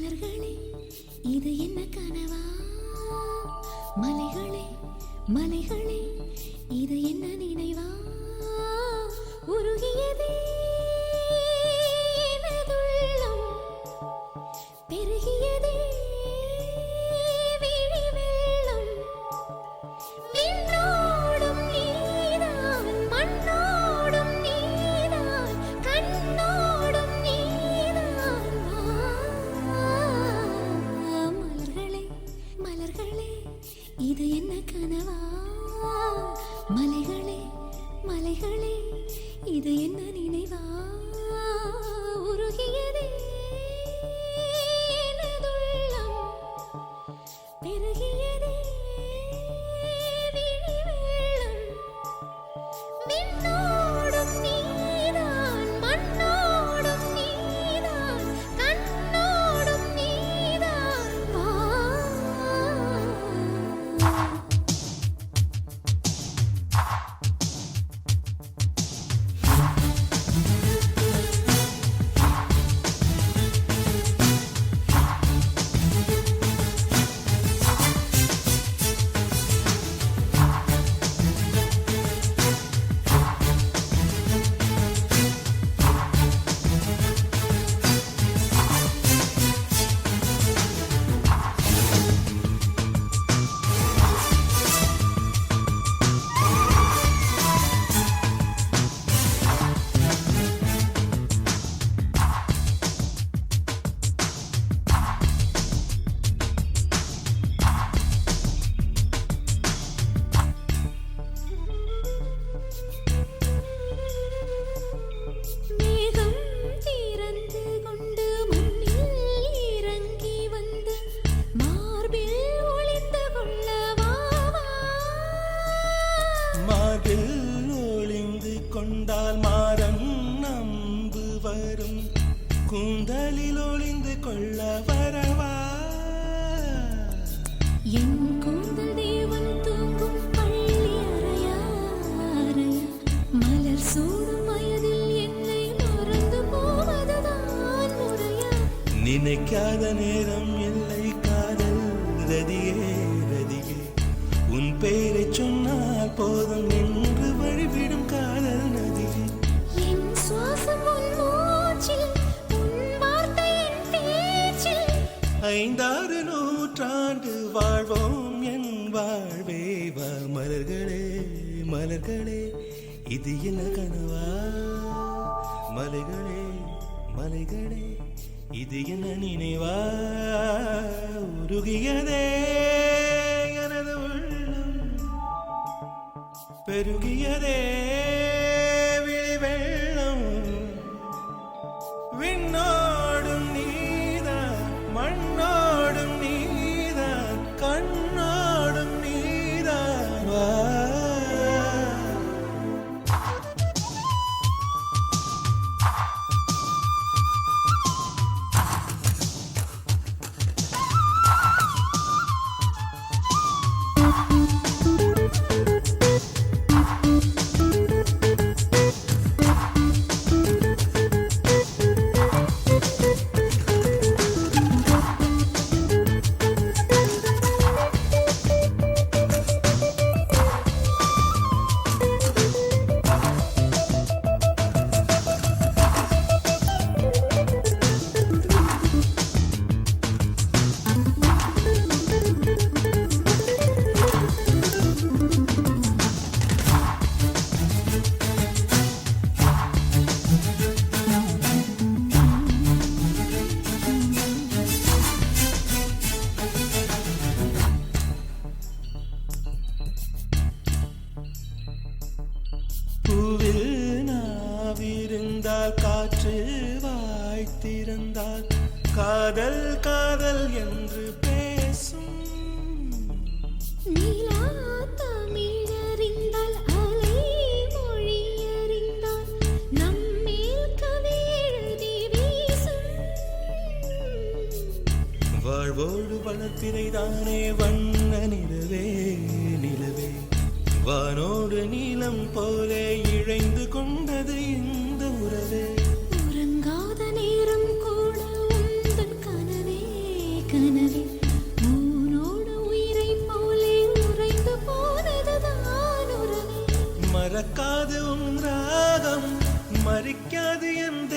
மலர்களே இது என்ன கனவா? மலைகளே மலைகளே இது என்ன நினைவா? உருகியதே பெருகியதே கொண்டால் மாறன் நம்பு வரும். கூந்தலில் ஒளிந்து கொள்ள வரவா? என் கூந்தல் தேவன் தூங்கும் பள்ளி அறையா மலர் சூடும் வயதில் என்னை மறந்து போவதுதான் முறையா நினைக்காத நேரம் இல்லை காதல் ரதியே ரதியே. உன் பெயரை சொன்னால் போதும் ஐந்தாறு நூற்றாண்டு வாழ்வோம் என் வாழ்வே. மலர்களே மலர்களே இது என்ன கனவா? மலைகளே மலைகளே இது என்ன நினைவா? உருகியதே எனது உள்ளம் பெருகியதே விழிவே சிறைதானே வண்ண நிலவே நிலவே. வானோடு நீளம் போலே இழைந்து கொண்டது இந்த உறவே. உறங்காத நேரம் கூட உந்தன் கனவே கனவே. மூனோடு உயிரை போலே உறைந்து போனதுதான் உறவே. மறக்காது உன் ராகம் மறிக்காது என்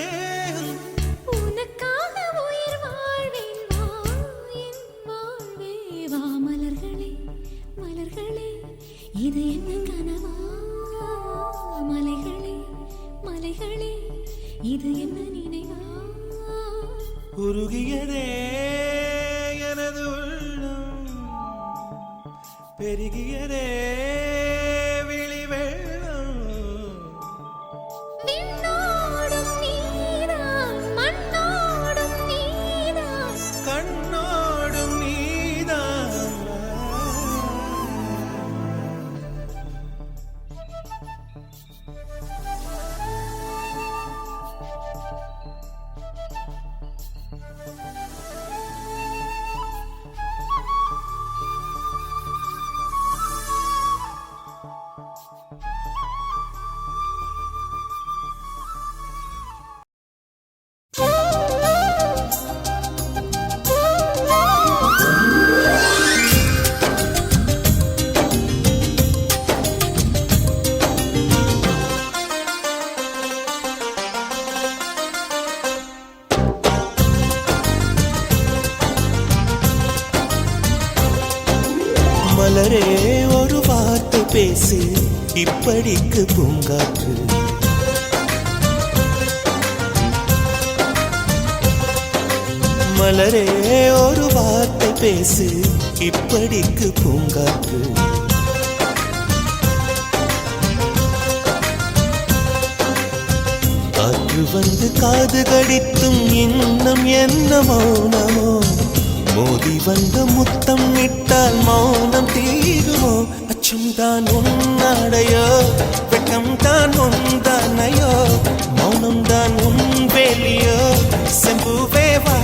இது என்ன நினைவா உருகியதே எனது உள்ளம் பெருகியதே வார்த்தை இப்படிக்கு பூங்காற்று காற்று வந்து காது கடித்தும் இன்னும் என்ன மௌனமோ? மோதி வந்த முத்தம் இட்டால் மௌனம் தீருமோ? அச்சம் தான் உன்னடையோ? வெட்கம் தான் உந்தானையோ? மௌனம் தான் உன் வேலியோ? செம்புவே வா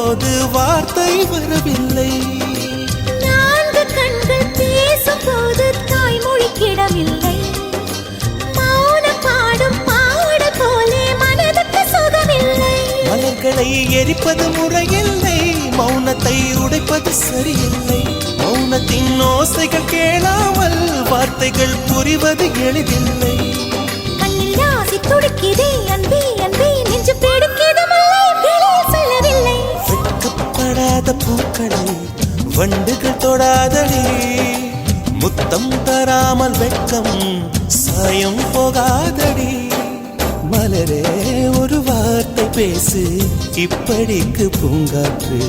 போது வார்த்தை வரவில்லை. நான்கு கண்கள் பேசும்போது தாய்மொழி கிடமில்லை மௌனம் பாடும் பாட போலே மனதுக்கு சுகமில்லை. மலர்களை எரிப்பது முறையில்லை. மௌனத்தை உடைப்பது சரியில்லை. மௌனத்தின் ஓசைகள் கேளாமல் வார்த்தைகள் புரிவது எளிதில்லை. கண்ணில் ராசி துடிக்குதே அன்பே அன்பே. வெட்கப்படாத பூக்களை வண்டுகள் தொடாதடி. முத்தம் தராமல் வெட்கம் சாயம் போகாதடி. மலரே ஒரு வார்த்தை பேசு இப்படிக்கு பூங்காற்று.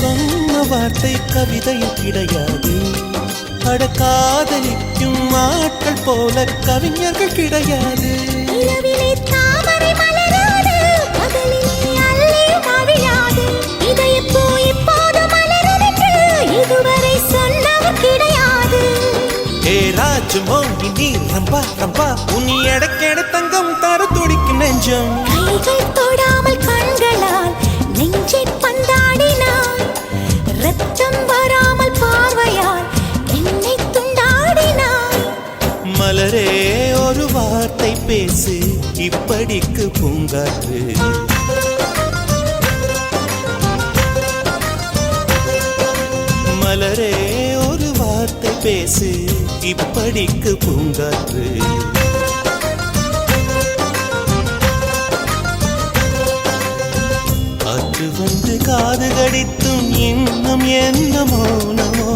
சொன்ன வார்த்தை கவிதையில் கிடையாது. அட காதலிக்கும் ஆட்கள் போல கவிஞர்கள் கிடையாது. ராஜு மோகி நீ ரம்பா ரம்பா. உன் எடக்கெடு தங்கம் தர துடிக்கும் நெஞ்சம். கைகள் தொடாமல் அச்சம் வராமல் பார்வையால் என்னை துண்டாடினாய். மலரே ஒரு வார்த்தை பேசு இப்படிக்கு பூங்காற்று. மலரே ஒரு வார்த்தை பேசு இப்படிக்கு பூங்காற்று. காது கடித்தும் இன்னும் என்ன மௌனமோ?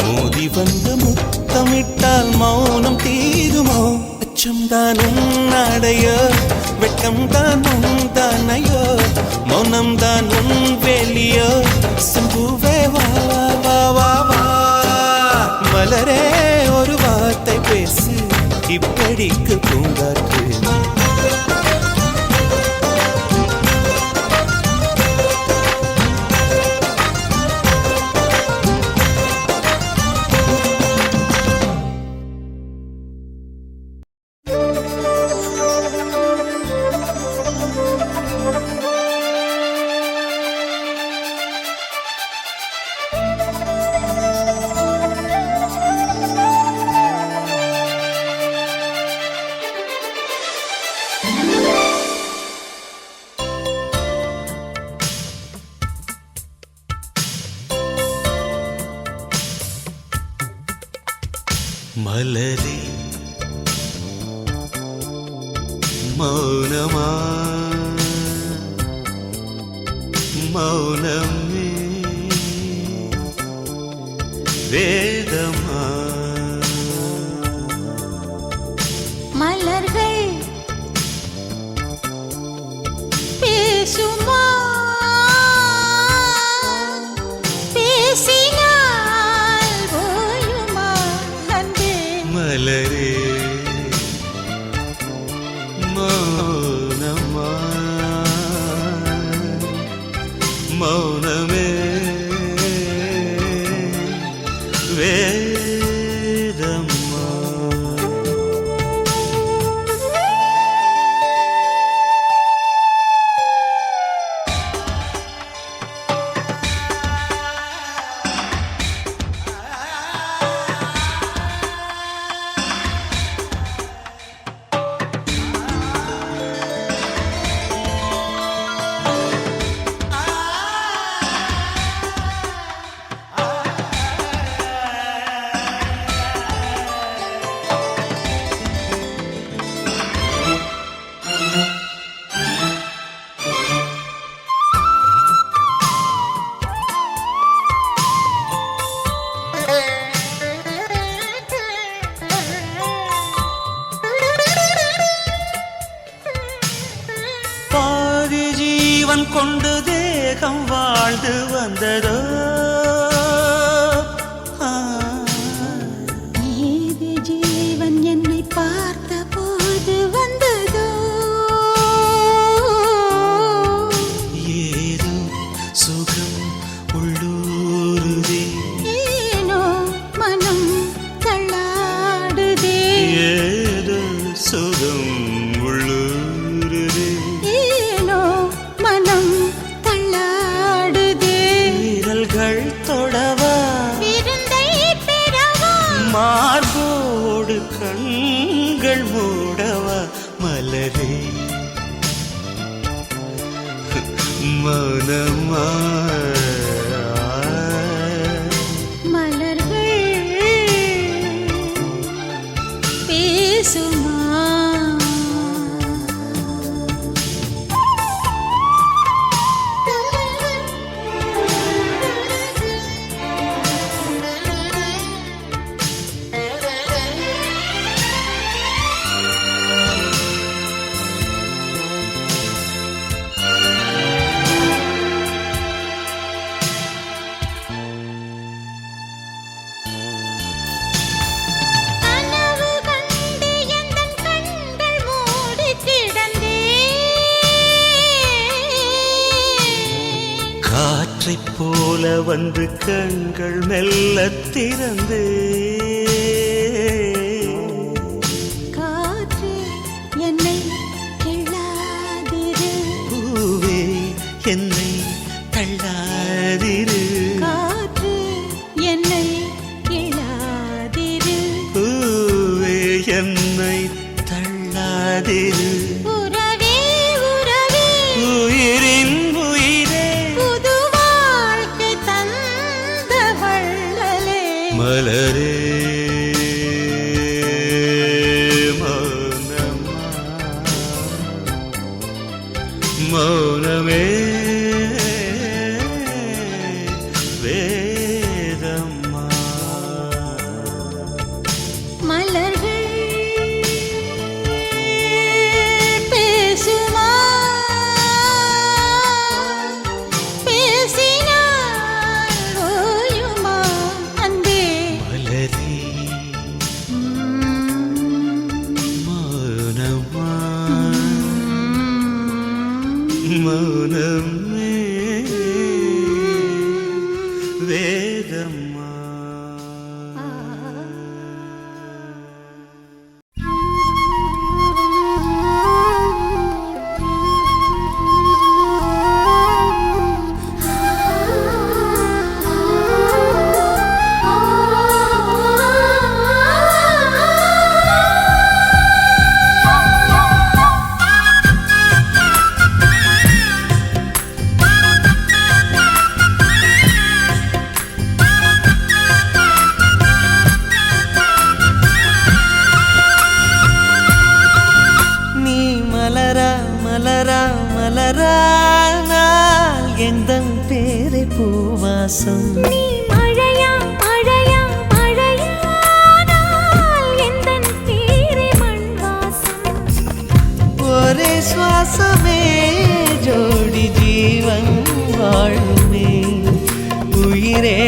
மோதி வந்து முத்தமிட்டால் மௌனம் தீருமோ? அச்சம் தான் அடையோ? வெட்கம் தான் உன் தானையோ மௌனம் தான் உன் வேலியோ சிம்புவே வா வா வா வா மலரே ஒரு வார்த்தை பேசு. இப்படிக்கு பூங்கா மலரே மௌனமா காற்றைப் போல வந்து கண்கள் மெல்ல திறந்தே. மௌனமே my எந்தம் பேரை பூவாசம்? ஒரே சுவாசமே ஜோடி ஜீவன் வாழுமே. உயிரே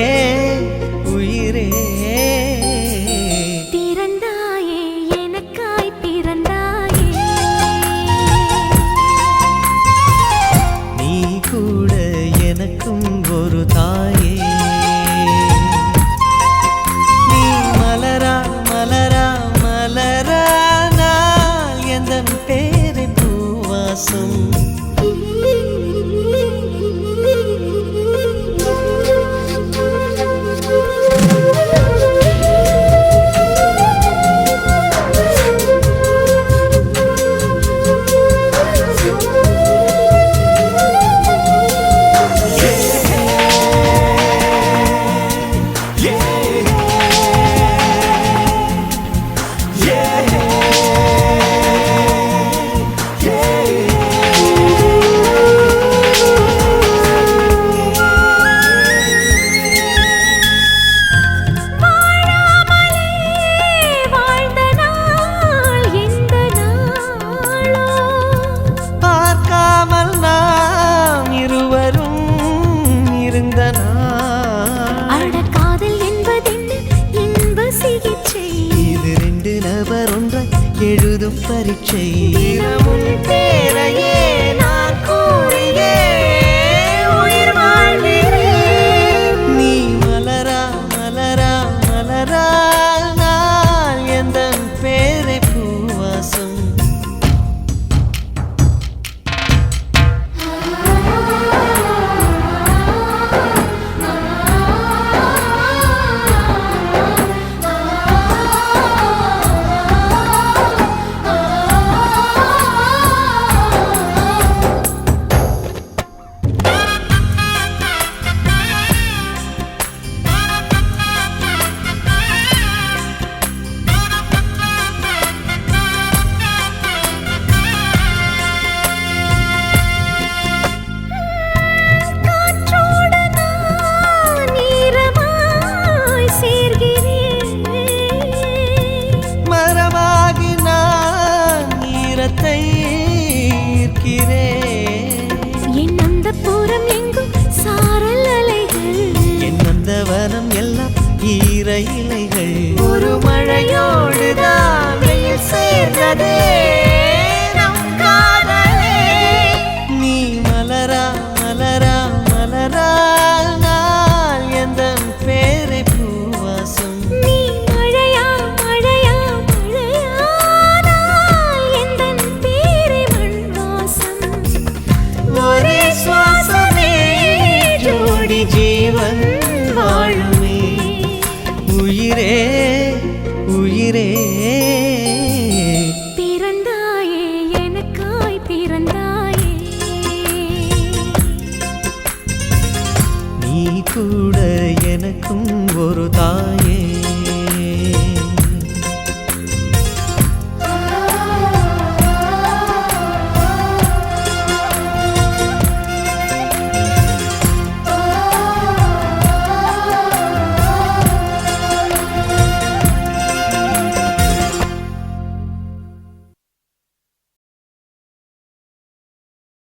மழையோடு தான் சேர்ந்ததே. நம் காதலே. நீ மலரா மலரா மலரா நான் எந்த பேரை பூவாசம்? ஜீவன் வாழுமே. உயிரே